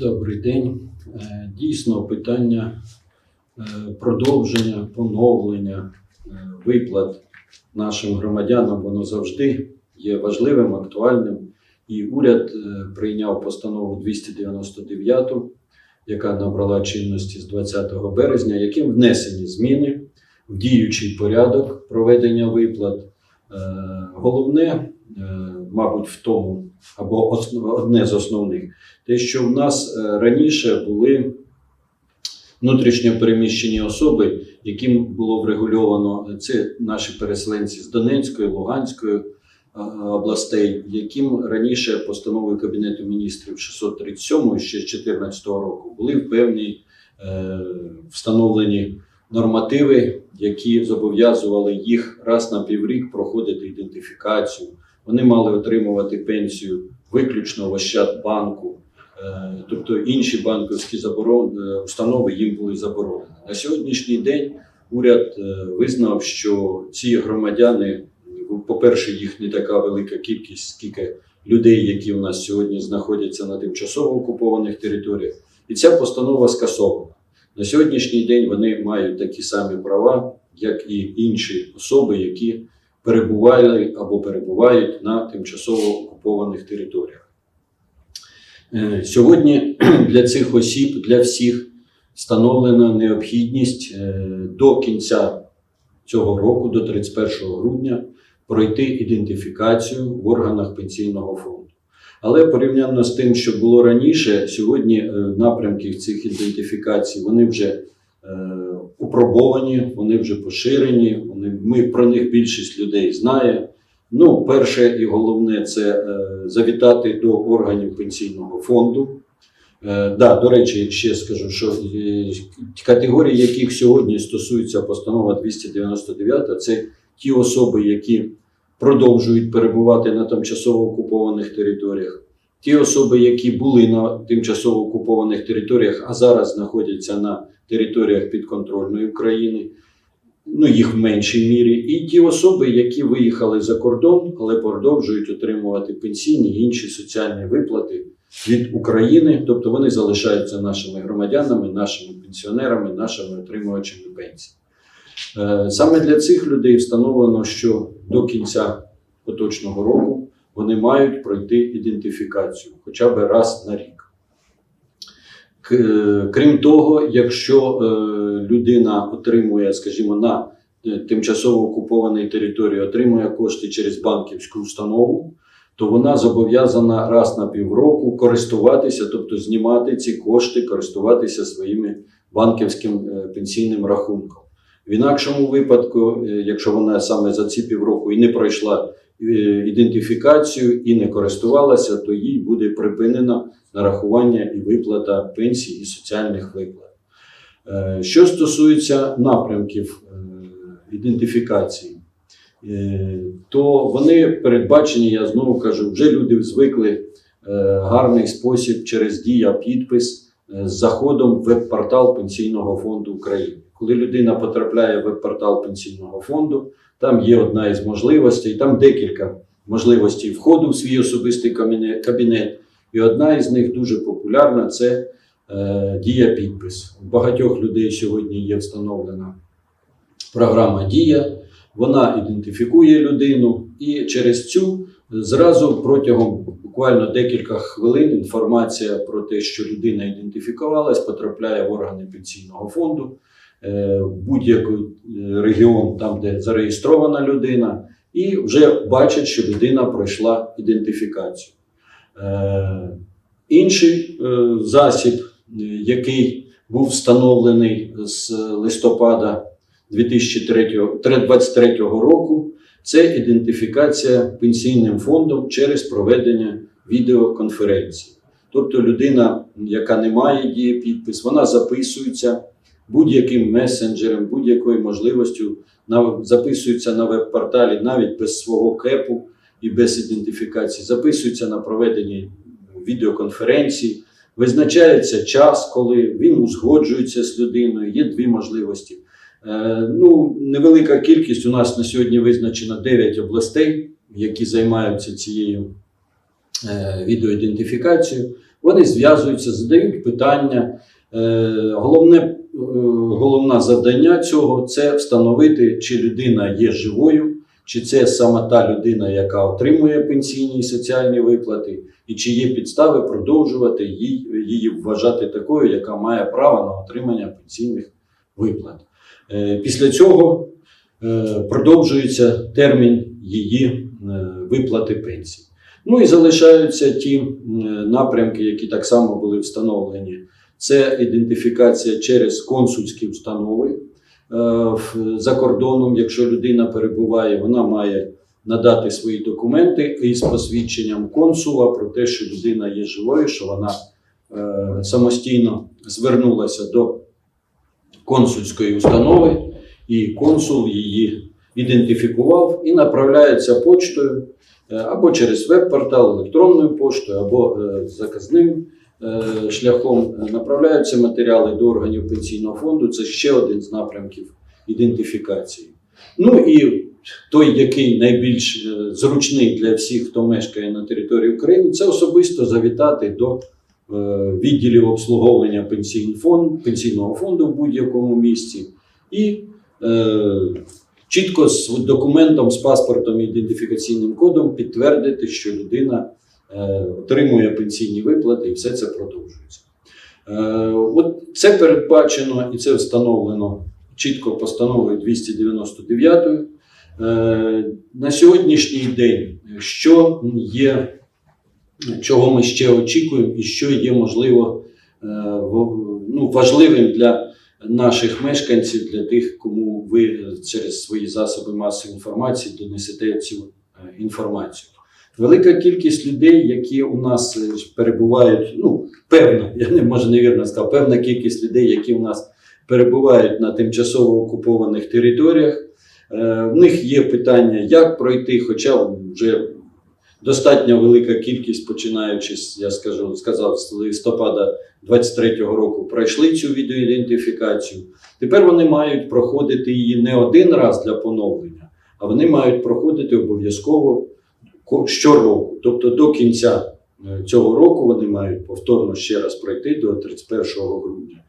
Добрий день. Е, Дійсно, питання е, продовження, поновлення е, виплат нашим громадянам воно завжди є важливим, актуальним. І уряд прийняв постанову 299, яка набрала чинності з 20 березня, яким внесені зміни в діючий порядок проведення виплат. Головне, мабуть, в тому, або одне з основних, те, що в нас е, раніше були внутрішньо переміщені особи, яким було врегульовано е, це наші переселенці з Донецької, Луганської е, областей, яким раніше постановою Кабінету міністрів 637 ще з 2014 року були певні е, встановлені нормативи, які зобов'язували їх раз на піврік проходити ідентифікацію. Вони мали отримувати пенсію виключно в Ощадбанку, е, тобто інші банківські е, установи їм були заборонені. На сьогоднішній день уряд е, визнав, що ці громадяни, по-перше, їх не така велика кількість, скільки людей, які у нас сьогодні знаходяться на тимчасово окупованих територіях, і ця постанова скасована. На сьогоднішній день вони мають такі самі права, як і інші особи, які перебували або перебувають на тимчасово окупованих територіях. Е, Сьогодні для цих осіб, для всіх встановлена необхідність е, до кінця цього року, до 31 грудня, пройти ідентифікацію в органах пенсійного фонду. Але порівняно з тим, що було раніше, сьогодні е, напрямки цих ідентифікацій вони вже опробовані, вони вже поширені. Вони, ми про них більшість людей знає. Ну, перше і головне це е, завітати до органів пенсійного фонду. Е, да, до речі, ще скажу, що е, категорії, яких сьогодні стосується постанова 299, це ті особи, які продовжують перебувати на тимчасово окупованих територіях, ті особи, які були на тимчасово окупованих територіях, а зараз знаходяться на територіях підконтрольної України, ну їх в меншій мірі, і ті особи, які виїхали за кордон, але продовжують отримувати пенсійні і інші соціальні виплати від України, тобто вони залишаються нашими громадянами, нашими пенсіонерами, нашими отримувачами пенсій. Е, Саме для цих людей встановлено, що до кінця поточного року вони мають пройти ідентифікацію хоча б раз на рік. Е, Крім того, якщо е, людина отримує, скажімо, на е, тимчасово окупованій території, отримує кошти через банківську установу, то вона зобов'язана раз на півроку користуватися, тобто знімати ці кошти, користуватися своїм банківським пенсійним рахунком. В інакшому випадку, якщо вона саме за ці півроку і не пройшла ідентифікацію і не користувалася, то їй буде припинено нарахування і виплата пенсій і соціальних виплат. Е, Що стосується напрямків е, ідентифікації, е, то вони передбачені, я знову кажу, вже люди звикли е, гарний спосіб через дія підпис е, з заходом в веб-портал Пенсійного фонду України. Коли людина потрапляє в веб-портал Пенсійного фонду, там є одна із можливостей, там декілька можливостей входу в свій особистий кабінет. І одна із них дуже популярна це е, дія підпис. У багатьох людей сьогодні є встановлена програма Дія. Вона ідентифікує людину, і через цю зразу протягом буквально декілька хвилин інформація про те, що людина ідентифікувалась, потрапляє в органи пенсійного фонду, будь-який е, регіон, там, де зареєстрована людина, і вже бачать, що людина пройшла ідентифікацію. Е, Інший е, засіб, е, який був встановлений з листопада 2023 року, це ідентифікація пенсійним фондом через проведення відеоконференції. Тобто людина, яка не має дії підпис, вона записується будь-яким месенджером, будь-якою можливістю, на, записується на веб-порталі навіть без свого кепу і без ідентифікації, записується на проведення відеоконференції, визначається час, коли він узгоджується з людиною. Є дві можливості. Е, ну, невелика кількість у нас на сьогодні визначено 9 областей, які займаються цією е, відеоідентифікацією. Вони зв'язуються, задають питання. Е, Головне, головне завдання цього це встановити, чи людина є живою, чи це саме та людина, яка отримує пенсійні і соціальні виплати, і чи є підстави продовжувати її, її вважати такою, яка має право на отримання пенсійних виплат. Е, Після цього е, продовжується термін її е, виплати пенсії. Ну і залишаються ті напрямки, які так само були встановлені. Це ідентифікація через консульські установи е, за кордоном. Якщо людина перебуває, вона має надати свої документи із посвідченням консула про те, що людина є живою, що вона е, самостійно звернулася до консульської установи, і консул її ідентифікував і направляється почтою е, або через веб-портал, електронною поштою, або заказним шляхом е, направляються матеріали до органів пенсійного фонду. Це ще один з напрямків ідентифікації. Ну і той, який найбільш е, зручний для всіх, хто мешкає на території України, це особисто завітати до е, відділів обслуговування пенсійного фонду в будь-якому місці і е, чітко з документом, з паспортом і ідентифікаційним кодом підтвердити, що людина е, отримує пенсійні виплати, і все це продовжується. Е, от це передбачено і це встановлено чітко постановою 299. Е, на сьогоднішній день, що є, чого ми ще очікуємо, і що є можливо е, ну, важливим для наших мешканців, для тих, кому ви е, через свої засоби масової інформації донесете цю е, інформацію. Велика кількість людей, які у нас е, перебувають, ну певна, я не може невірно сказав, певна кількість людей, які у нас перебувають на тимчасово окупованих територіях. Е, В них є питання, як пройти, хоча вже достатньо велика кількість, починаючи я скажу, сказав, з листопада 23-го року, пройшли цю відеоідентифікацію. Тепер вони мають проходити її не один раз для поновлення, а вони мають проходити обов'язково ко- щороку. Тобто до кінця е, цього року вони мають повторно ще раз пройти до 31 грудня.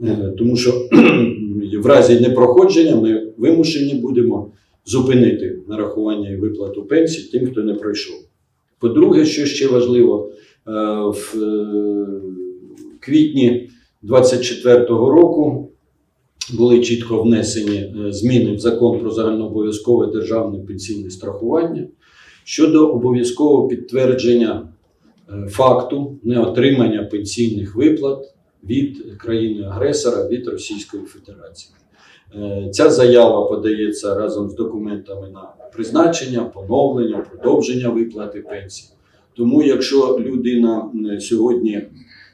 Е, Тому що в разі непроходження ми вимушені будемо зупинити нарахування і виплату пенсій тим, хто не пройшов. По-друге, що ще важливо, е, в квітні 24-го року були чітко внесені зміни в закон про загальнообов'язкове державне пенсійне страхування щодо обов'язкового підтвердження е, факту неотримання пенсійних виплат від країни-агресора від Російської Федерації. Е, Ця заява подається разом з документами на призначення, поновлення, продовження виплати пенсії. Тому, якщо людина сьогодні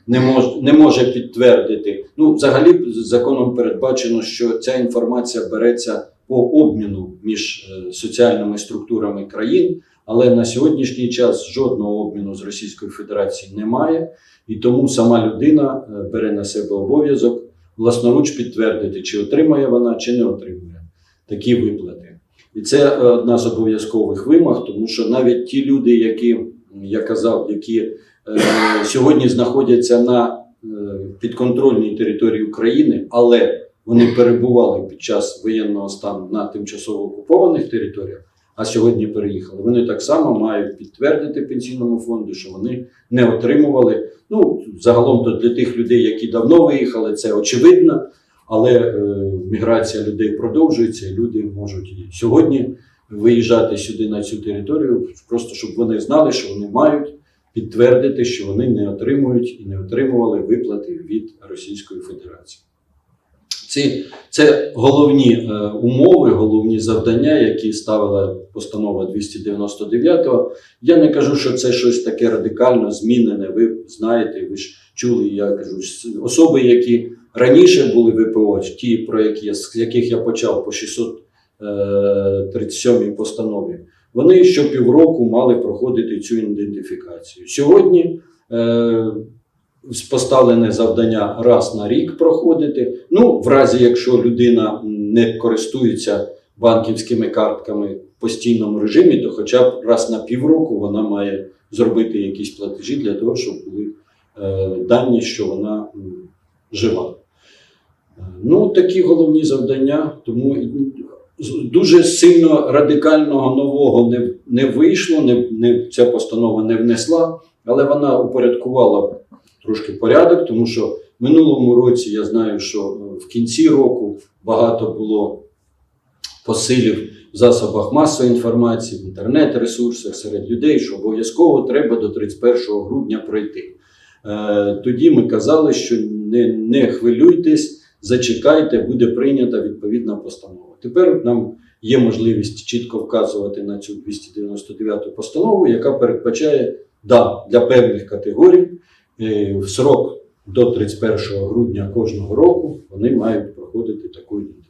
не може, не може підтвердити, ну взагалі законом передбачено, що ця інформація береться по обміну між е, соціальними структурами країн, але на сьогоднішній час жодного обміну з Російською Федерацією немає, і тому сама людина е, бере на себе обов'язок власноруч підтвердити, чи отримає вона, чи не отримує такі виплати. І це одна з обов'язкових вимог, тому що навіть ті люди, які я казав, які е, сьогодні знаходяться на е, підконтрольній території України, але вони перебували під час воєнного стану на тимчасово окупованих територіях, а сьогодні переїхали. Вони так само мають підтвердити пенсійному фонду, що вони не отримували. Ну, загалом то для тих людей, які давно виїхали, це очевидно, але е, міграція людей продовжується, і люди можуть сьогодні виїжджати сюди на цю територію, просто щоб вони знали, що вони мають підтвердити, що вони не отримують і не отримували виплати від Російської Федерації. Ці, це головні е, умови, головні завдання, які ставила постанова 299 -го. я не кажу, що це щось таке радикально змінене. Ви знаєте, ви ж чули, я кажу, особи, які раніше були ВПО, ті, про які з яких я почав по 637 постанові, вони щопівроку мали проходити цю ідентифікацію. Сьогодні е, поставлене завдання раз на рік проходити. Ну, в разі, якщо людина не користується банківськими картками в постійному режимі, то хоча б раз на півроку вона має зробити якісь платежі для того, щоб були е, дані, що вона жива. Е, Ну, такі головні завдання, тому дуже сильно радикального нового не, не вийшло, не, не, ця постанова не внесла, але вона упорядкувала трошки порядок, тому що в минулому році я знаю, що е, в кінці року багато було посилів в засобах масової інформації, в інтернет-ресурсах серед людей, що обов'язково треба до 31 грудня пройти. Е, Тоді ми казали, що не, не хвилюйтесь, зачекайте, буде прийнята відповідна постанова. Тепер нам є можливість чітко вказувати на цю 299 постанову, яка передбачає да, для певних категорій в срок до 31 грудня кожного року вони мають проходити таку ідентифікацію.